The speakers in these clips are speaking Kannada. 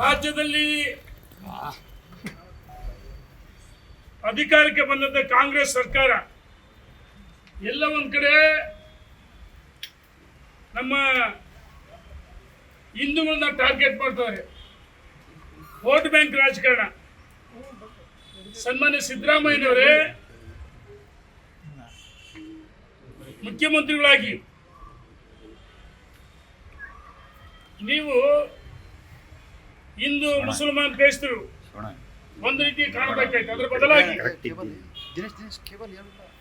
ರಾಜ್ಯದಲ್ಲಿ ಅಧಿಕಾರಕ್ಕೆ ಬಂದಂತ ಕಾಂಗ್ರೆಸ್ ಸರ್ಕಾರ ಎಲ್ಲ ಒಂದ್ ಕಡೆ ನಮ್ಮ ಹಿಂದೂಗಳನ್ನ ಟಾರ್ಗೆಟ್ ಮಾಡ್ತಾರೆ ವೋಟ್ ಬ್ಯಾಂಕ್ ರಾಜಕಾರಣ. ಸನ್ಮಾನ್ಯ ಸಿದ್ದರಾಮಯ್ಯನವರೇ, ಮುಖ್ಯಮಂತ್ರಿಗಳಾಗಿ ನೀವು ಹಿಂದೂ ಮುಸಲ್ಮಾನ್ ಕ್ರೈಸ್ತರು ಒಂದು ರೀತಿ ಕಾಣಬೇಕಾಯ್ತು ಅದ್ರ ಬದಲಾಗಿ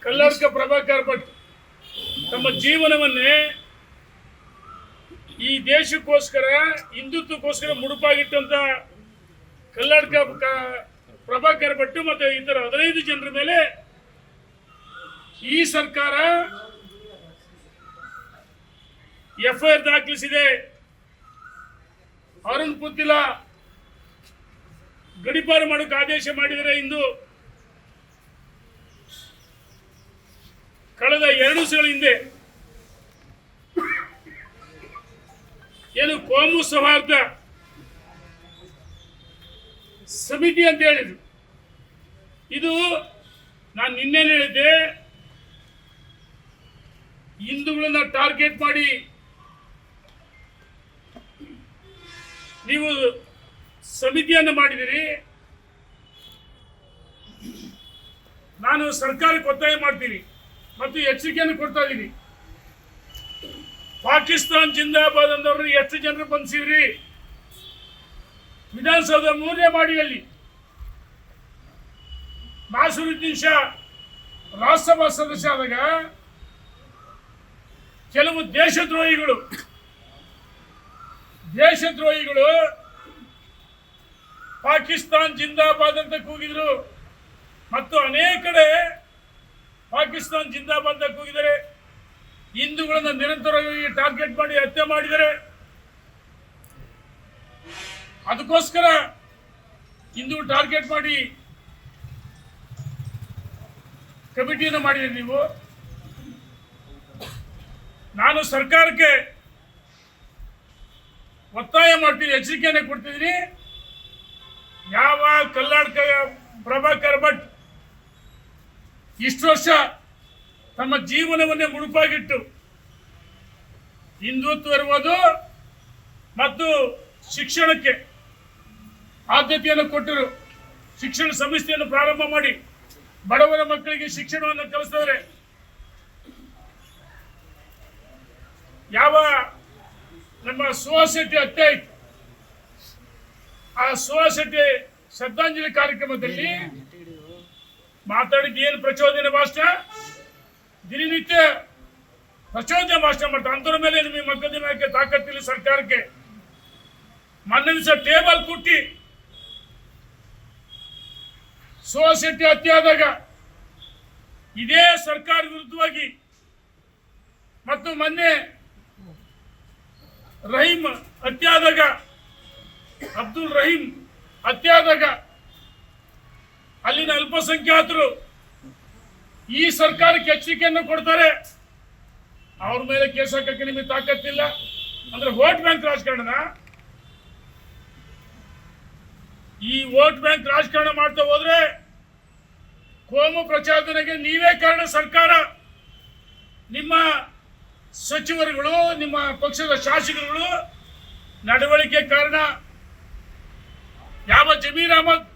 ಕಲ್ಲರ್ಕ ಪ್ರಭಾಕರ್ ಭಟ್ ತಮ್ಮ ಜೀವನವನ್ನೇ ಈ ದೇಶಕ್ಕೋಸ್ಕರ ಹಿಂದುತ್ವಕ್ಕೋಸ್ಕರ ಮುಡುಪಾಗಿಟ್ಟಂತ ಕಲ್ಲಡ್ಕ ಕ- ಪ್ರಭಾಕರ್ ಭಟ್ ಮತ್ತೆ ಇತರ ಹದಿನೈದು ಜನರ ಮೇಲೆ ಈ ಸರ್ಕಾರ ಎಫ್ಐಆರ್ ದಾಖಲಿಸಿದೆ. ಅರುಣ್ ಪುತ್ತಿಲ ಗಡಿಪಾರು ಮಾಡೋಕೆ ಆದೇಶ ಮಾಡಿದರೆ ಇಂದು ಕಳೆದ ಎರಡು ದಿವಸಗಳ ಹಿಂದೆ ಏನು ಕೋಮು ಸೌಹಾರ್ದ ಸಮಿತಿ ಅಂತ ಹೇಳಿದ್ರು. ಇದು ನಾನು ನಿನ್ನೆ ಹೇಳಿದ್ದೆ, ಹಿಂದೂಗಳನ್ನ ಟಾರ್ಗೆಟ್ ಮಾಡಿ ನೀವು ಸಮಿತಿಯನ್ನು ಮಾಡಿದಿರಿ. ನಾನು ಸರ್ಕಾರಕ್ಕೆ ಒತ್ತಾಯ ಮಾಡ್ತೀನಿ ಮತ್ತು ಎಚ್ಚರಿಕೆಯನ್ನು ಕೊಡ್ತಾ ಇದ್ದೀನಿ. ಪಾಕಿಸ್ತಾನ್ ಜಿಂದಾಬಾದ್ ಅಂದವರು ಎಷ್ಟು ಜನರು ಬಂದ್ಸಿದ್ರಿ ವಿಧಾನಸೌಧ ಮೂರನೇ ಮಾಡಿಯಲ್ಲಿ. ನಾಸರುದ್ದೀನ್ ಶಾ ರಾಜ್ಯಸಭಾ ಸದಸ್ಯ ಆದಾಗ ಕೆಲವು ದೇಶದ್ರೋಹಿಗಳು ದೇಶದ್ರೋಹಿಗಳು ಪಾಕಿಸ್ತಾನ್ ಜಿಂದಾಬಾದ್ ಅಂತ ಕೂಗಿದ್ರು. ಮತ್ತು ಅನೇಕ ಕಡೆ ಪಾಕಿಸ್ತಾನ್ ಜಿಂದಾಬಾದ್ ಅಂತ ಕೂಗಿದ್ದಾರೆ ಹಿಂದೂಗಳನ್ನ ನಿರಂತರವಾಗಿ ಟಾರ್ಗೆಟ್ ಮಾಡಿ ಹತ್ಯೆ ಮಾಡಿದರೆ. ಅದಕ್ಕೋಸ್ಕರ ಹಿಂದೂ ಟಾರ್ಗೆಟ್ ಮಾಡಿ ಕಮಿಟಿಯನ್ನು ಮಾಡಿದ್ದೀರಿ ನೀವು. ನಾನು ಸರ್ಕಾರಕ್ಕೆ ಒತ್ತಾಯ ಮಾಡ್ತೀನಿ, ಎಚ್ಚರಿಕೆಯನ್ನು ಕೊಡ್ತಿದ್ದೀನಿ. ಯಾವ ಕಲ್ಲಾಡ್ಕ ಪ್ರಭಾಕರ್ ಭಟ್ ಇಷ್ಟು ವರ್ಷ ತಮ್ಮ ಜೀವನವನ್ನೇ ಮುಡುಪಾಗಿಟ್ಟು ಹಿಂದುತ್ವ ಇರ್ಬೋದು ಮತ್ತು ಶಿಕ್ಷಣಕ್ಕೆ ಆದ್ಯತೆಯನ್ನು ಕೊಟ್ಟರು, ಶಿಕ್ಷಣ ಸಂಸ್ಥೆಯನ್ನು ಪ್ರಾರಂಭ ಮಾಡಿ ಬಡವರ ಮಕ್ಕಳಿಗೆ ಶಿಕ್ಷಣವನ್ನು ಕಲಿಸಿದರೆ ಯಾವ ನಮ್ಮ ಸುಹಾಸ್ ಅತ್ತೆ ಆ ಸೊಸೈಟಿ ಶ್ರದ್ಧಾಂಜಲಿ ಕಾರ್ಯಕ್ರಮದಲ್ಲಿ ಮಾತಾಡಿದ ಏನು ಪ್ರಚೋದನೆ ಭಾಷಣ ದಿನನಿತ್ಯ ಪ್ರಚೋದನೆ ಭಾಷಣ ಮಾಡ್ತಾರೆ ಅಂತರ ಮೇಲೆ ನಿಮಗೆ ಮೊಕದ್ದಮೆ ತಾಕತ್ತಿಲ್ಲ ಸರ್ಕಾರಕ್ಕೆ ದಿವಸ ಟೇಬಲ್ ಕುಟ್ಟಿ ಸೋಸಿಟಿ ಹತ್ಯೆ ಇದೇ ಸರ್ಕಾರ ವಿರುದ್ಧವಾಗಿ ಮತ್ತು ಮೊನ್ನೆ ರಹೀಮ್ ಹತ್ಯಾದಾಗ ಅಬ್ದುಲ್ ರಹೀಂ ಹತ್ಯಾದಾಗ ಅಲ್ಲಿನ ಅಲ್ಪಸಂಖ್ಯಾತರು ಈ ಸರ್ಕಾರಕ್ಕೆ ಎಚ್ಚರಿಕೆಯನ್ನು ಕೊಡ್ತಾರೆ. ಅವ್ರ ಮೇಲೆ ಕೇಸ್ ಹಾಕಕ್ಕೆ ನಿಮಗೆ ತಾಕತ್ತಿಲ್ಲ. ಅಂದ್ರೆ ವೋಟ್ ಬ್ಯಾಂಕ್ ರಾಜಕಾರಣನ? ಈ ವೋಟ್ ಬ್ಯಾಂಕ್ ರಾಜಕಾರಣ ಮಾಡ್ತಾ ಹೋದ್ರೆ ಕೋಮು ಪ್ರಚೋದನೆಗೆ ನೀವೇ ಕಾರಣ ಸರ್ಕಾರ. ನಿಮ್ಮ ಸಚಿವರುಗಳು ನಿಮ್ಮ ಪಕ್ಷದ ಶಾಸಕರುಗಳು ನಡವಳಿಕೆ ಕಾರಣ ಯಾವ ಜಮೀರ್ ಅಹಮದ್